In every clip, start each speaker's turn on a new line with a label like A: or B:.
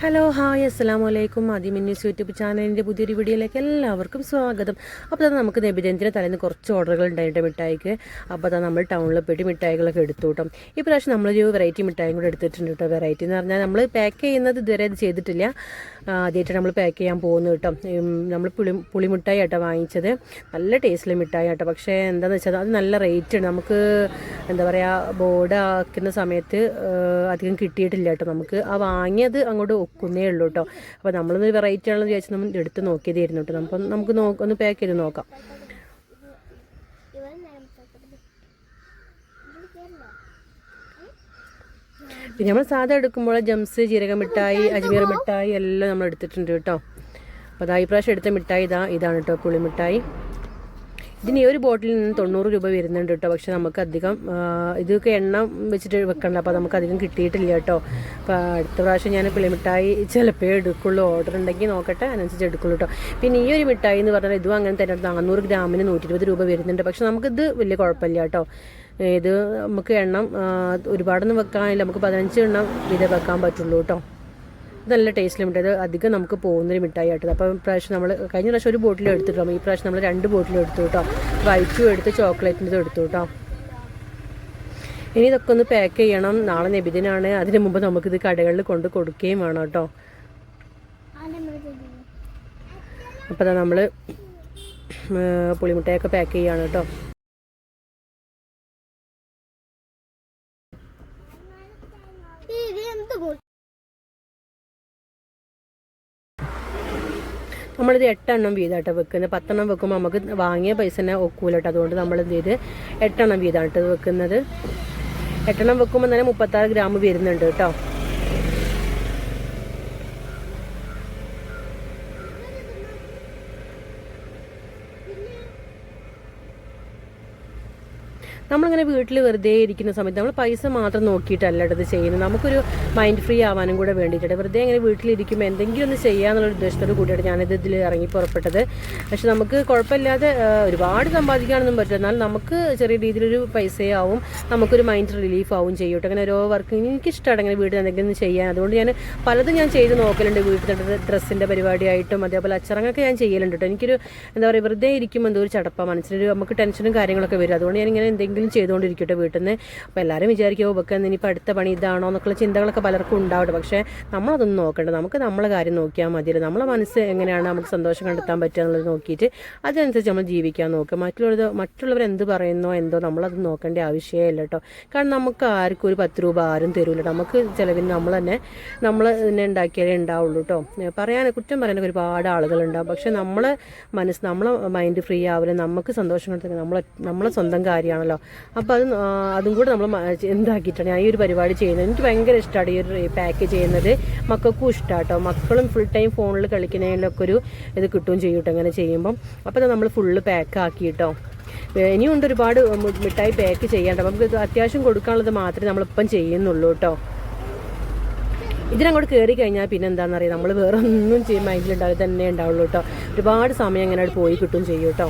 A: Hello hi അസ്സാം വലൈക്കും ആദ്യം ന്യൂസ് യൂട്യൂബ് ചാനലിന്റെ പുതിയൊരു വീഡിയോയിലേക്ക് എല്ലാവർക്കും സ്വാഗതം. അപ്പോൾ തന്നെ നമുക്ക് നബിരഞ്ജിന് തലേന്ന് കുറച്ച് ഓർഡറുകൾ ഉണ്ടായിട്ട് മിഠായിക്ക്. അപ്പോൾ തന്നെ നമ്മൾ ടൗണിൽ പോയിട്ട് മിഠായികളൊക്കെ എടുത്തു കേട്ടോ. ഈ പ്രാവശ്യം നമ്മളൊരു വെറൈറ്റി മിഠായും കൂടെ എടുത്തിട്ടുണ്ട് കേട്ടോ. വെറൈറ്റി എന്ന് പറഞ്ഞാൽ നമ്മൾ പാക്ക് ചെയ്യുന്നത് ഇതുവരെ അത് ചെയ്തിട്ടില്ല. ആദ്യമായിട്ട് നമ്മൾ പാക്ക് ചെയ്യാൻ പോകുന്നു കേട്ടോ. നമ്മൾ പുളി പുളിമിഠായി ആട്ടോ വാങ്ങിച്ചത്. നല്ല ടേസ്റ്റിലെ മിഠായി ആട്ടോ. പക്ഷേ എന്താണെന്ന് വെച്ചാൽ അത് നല്ല റേറ്റ് ഉണ്ട് നമുക്ക് എന്താ പറയുക ബോർഡ് ആക്കുന്ന സമയത്ത് അധികം കിട്ടിയിട്ടില്ല കേട്ടോ. നമുക്ക് ആ വാങ്ങിയത് അങ്ങോട്ട് ഒക്കുന്നേ ഉള്ളൂ കേട്ടോ. അപ്പോൾ നമ്മളൊന്ന് വെറൈറ്റി ആണെന്ന് വിചാരിച്ച് നമ്മൾ എടുത്ത് നോക്കിയതായിരുന്നു കേട്ടോ. നമുക്ക് നമുക്ക് നോക്ക ഒന്ന് പാക്ക് ചെയ്ത് നോക്കാം. പിന്നെ നമ്മൾ സാധാ എടുക്കുമ്പോൾ ജംസ് ജീരക മിഠായി അജ്മീർ മിഠായി എല്ലാം നമ്മൾ എടുത്തിട്ടുണ്ട് കേട്ടോ. അപ്പോൾ അതാ പ്രാവശ്യം എടുത്ത മിഠായി ഇതാ ഇതാണ് കേട്ടോ പുളിമിഠായി. ഇതിന് ഈ ഒരു ബോട്ടിൽ നിന്ന് തൊണ്ണൂറ് രൂപ വരുന്നുണ്ട് കേട്ടോ. പക്ഷെ നമുക്ക് അധികം ഇതൊക്കെ എണ്ണ വെച്ചിട്ട് വെക്കണ്ട. അപ്പോൾ നമുക്ക് അധികം കിട്ടിയിട്ടില്ല കേട്ടോ. അപ്പോൾ അടുത്ത പ്രാവശ്യം ഞാൻ പുളിമിഠായി ചിലപ്പോൾ എടുക്കുള്ളൂ. ഓർഡർ ഉണ്ടെങ്കിൽ നോക്കട്ടെ അതിനനുസരിച്ച് എടുക്കുള്ളൂ കേട്ടോ. പിന്നെ ഈ ഒരു മിഠായി എന്ന് പറഞ്ഞാൽ ഇതും അങ്ങനെ തന്നെ. നാനൂറ് ഗ്രാമിന് നൂറ്റി ഇരുപത് രൂപ വരുന്നുണ്ട്. പക്ഷെ നമുക്കിത് വലിയ കുഴപ്പമില്ല കേട്ടോ. ഇത് നമുക്ക് എണ്ണം ഒരുപാടൊന്നും വെക്കാനില്ല. നമുക്ക് പതിനഞ്ച് എണ്ണം ഇത് വെക്കാൻ പറ്റുള്ളൂ കേട്ടോ. നല്ല ടേസ്റ്റിൽ മിഠായി അധികം നമുക്ക് പോകുന്നൊരു മിഠായി ആയിട്ടത് അപ്പോൾ പ്രാവശ്യം നമ്മൾ കഴിഞ്ഞ പ്രാവശ്യം ഒരു ബോട്ടിൽ എടുത്തിട്ടോ? ഈ പ്രാവശ്യം നമ്മൾ രണ്ട് ബോട്ടിൽ എടുത്തു കേട്ടോ വൈറ്റും എടുത്ത് ചോക്ലേറ്റിന്റെ എടുത്തു കേട്ടോ ഇനി ഇതൊക്കെ ഒന്ന് പാക്ക് ചെയ്യണം. നാളെ നബിദിനാണ്. അതിന് മുമ്പ് നമുക്കിത് കടകളിൽ കൊണ്ട് കൊടുക്കുകയും വേണം കേട്ടോ അപ്പോൾ നമ്മൾ പുളിമുട്ടയൊക്കെ പാക്ക് ചെയ്യാണ് കേട്ടോ നമ്മളിത് എട്ടെണ്ണം വീതമായിട്ട് വെക്കുന്നത്. പത്തെണ്ണം വെക്കുമ്പോൾ നമുക്ക് വാങ്ങിയ പൈസ തന്നെ ഒക്കൂലട്ടോ. അതുകൊണ്ട് നമ്മൾ എന്ത് ചെയ്ത് എട്ടെണ്ണം വീതമായിട്ട് വെക്കുന്നത്. എട്ടെണ്ണം വെക്കുമ്പോൾ തന്നെ മുപ്പത്താറ് ഗ്രാം വരുന്നുണ്ട് കേട്ടോ. നമ്മളിങ്ങനെ വീട്ടിൽ വെറുതെ ഇരിക്കുന്ന സമയത്ത് നമ്മൾ പൈസ മാത്രം നോക്കിയിട്ടല്ല ഇത് ചെയ്യുന്നത്. നമുക്കൊരു മൈൻഡ് ഫ്രീ ആവാനും കൂടെ വേണ്ടിയിട്ട് വെറുതെ ഇങ്ങനെ വീട്ടിലിരിക്കുമ്പോൾ എന്തെങ്കിലും ഒന്ന് ചെയ്യാന്നുള്ള ഉദ്ദേശത്തോട് കൂടിയാണ് ഞാനിത് ഇതിൽ ഇറങ്ങി പുറപ്പെട്ടത്. പക്ഷെ നമുക്ക് കുഴപ്പമില്ലാതെ ഒരുപാട് സമ്പാദിക്കാനൊന്നും പറ്റില്ല. എന്നാൽ നമുക്ക് ചെറിയ രീതിയിലൊരു പൈസയാവും നമുക്കൊരു മൈൻഡ് റിലീഫ് ആവും ചെയ്യട്ടെ. അങ്ങനെ ഓരോ വർക്ക് എനിക്കിഷ്ടമാണ് അങ്ങനെ വീട്ടിൽ എന്തെങ്കിലും ചെയ്യാൻ. അതുകൊണ്ട് ഞാൻ പലതും ഞാൻ ചെയ്ത് നോക്കലുണ്ട്. വീട്ടിലെ ഡ്രസ്സിന്റെ പരിപാടിയായിട്ടും അതേപോലെ അച്ചറങ്ങൊക്കെ ഞാൻ ചെയ്യലുണ്ട് കേട്ടോ. എനിക്കൊരു എന്താ പറയുക വെറുതെ ഇരിക്കുമ്പോൾ എന്തോ ഒരു ചടപ്പ മനസ്സിലൊരു നമുക്ക് ടെൻഷനും കാര്യങ്ങളൊക്കെ വരും. അതുകൊണ്ട് ഞാൻ ഇങ്ങനെ എന്തെങ്കിലും ചെയ്തുകൊണ്ടിരിക്കട്ടെ വീട്ടിൽ നിന്ന് അപ്പോൾ എല്ലാവരും വിചാരിക്കുമോ ഒക്കെ ഇനിയിപ്പോൾ അടുത്ത പണി ഇതാണോ? എന്നൊക്കെയുള്ള ചിന്തകളൊക്കെ പലർക്കും ഉണ്ടാവട്ടെ. പക്ഷേ നമ്മളതൊന്നും നോക്കണ്ട. നമുക്ക് നമ്മളെ കാര്യം നോക്കിയാൽ മതിയല്ലോ. നമ്മളെ മനസ്സ് എങ്ങനെയാണ് നമുക്ക് സന്തോഷം കണ്ടെത്താൻ പറ്റുക എന്നുള്ളത് നോക്കിയിട്ട് അതിനനുസരിച്ച് നമ്മൾ ജീവിക്കാൻ നോക്കുക. മറ്റുള്ളവർ മറ്റുള്ളവർ എന്ത് പറയുന്നോ എന്തോ നമ്മളത് നോക്കേണ്ട ആവശ്യമേ ഇല്ല കേട്ടോ. കാരണം നമുക്ക് ആർക്കും ഒരു പത്ത് രൂപ ആരും തരൂല നമുക്ക് ചിലവിന് നമ്മൾ തന്നെ നമ്മൾ തന്നെ ഉണ്ടാക്കിയാലേ ഉണ്ടാവുള്ളൂ കേട്ടോ. പറയാൻ കുറ്റം പറയാനൊക്കെ ഒരുപാട് ആളുകളുണ്ടാവും. പക്ഷെ നമ്മളെ മനസ്സ് നമ്മളെ മൈൻഡ് ഫ്രീ ആവില്ല നമുക്ക് സന്തോഷം കണ്ടെത്തുക നമ്മളെ നമ്മളെ സ്വന്തം കാര്യമാണല്ലോ. അപ്പോൾ അത് അതും കൂടെ നമ്മൾ എന്താക്കിയിട്ടാണ് ഞാൻ ഈ ഒരു പരിപാടി ചെയ്യുന്നത്. എനിക്ക് ഭയങ്കര ഇഷ്ടമാണ് ഈ ഒരു പാക്ക് ചെയ്യുന്നത്. മക്കൾക്കും ഇഷ്ടമാണ് കേട്ടോ മക്കളും ഫുൾ ടൈം ഫോണിൽ കളിക്കുന്നതിലൊക്കെ ഒരു ഇത് കിട്ടുകയും ചെയ്യും കേട്ടോ അങ്ങനെ ചെയ്യുമ്പം. അപ്പോൾ നമ്മൾ ഫുള്ള് പാക്ക് ആക്കി കേട്ടോ ഇനിയും ഉണ്ട് ഒരുപാട് മിഠായി പാക്ക് ചെയ്യാണ്ട് നമുക്ക് അത്യാവശ്യം കൊടുക്കാനുള്ളത് മാത്രമേ നമ്മളിപ്പം ചെയ്യുന്നുള്ളൂ കേട്ടോ ഇതിനങ്ങോട്ട് കയറി കഴിഞ്ഞാൽ പിന്നെ എന്താണെന്ന് അറിയാം നമ്മൾ വേറെ ഒന്നും ചെയ്യും മൈൻഡിലുണ്ടാവും തന്നെ ഉണ്ടാവുള്ളൂ കേട്ടോ ഒരുപാട് സമയം അങ്ങനെ പോയി കിട്ടും ചെയ്യും കേട്ടോ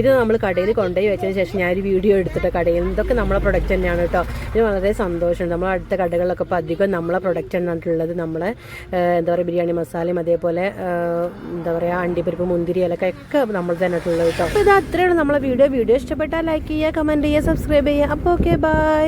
A: ഇത് നമ്മൾ കടയിൽ കൊണ്ടുപോയി വെച്ചതിന് ശേഷം ഞാനൊരു വീഡിയോ എടുത്തിട്ട് കടയിൽ ഇതൊക്കെ നമ്മളെ പ്രൊഡക്റ്റ് തന്നെയാണ് കേട്ടോ. ഇതിന് വളരെ സന്തോഷമുണ്ട്. നമ്മൾ അടുത്ത കടകളിലൊക്കെ ഇപ്പോൾ അധികം നമ്മളെ പ്രൊഡക്റ്റ് തന്നിട്ടുള്ളത് നമ്മളെ എന്താ പറയുക ബിരിയാണി മസാലയും അതേപോലെ എന്താ പറയുക അണ്ടിപ്പരിപ്പ് മുന്തിരി ഇലക്ക ഒക്കെ നമ്മൾ തന്നിട്ടുള്ളത് കേട്ടോ. അപ്പോൾ ഇത് അത്രയാണ് നമ്മളെ വീഡിയോ വീഡിയോ ഇഷ്ടപ്പെട്ടാൽ ലൈക്ക് ചെയ്യുക കമന്റ് ചെയ്യുക സബ്സ്ക്രൈബ് ചെയ്യുക. അപ്പോൾ ഓക്കെ ബൈ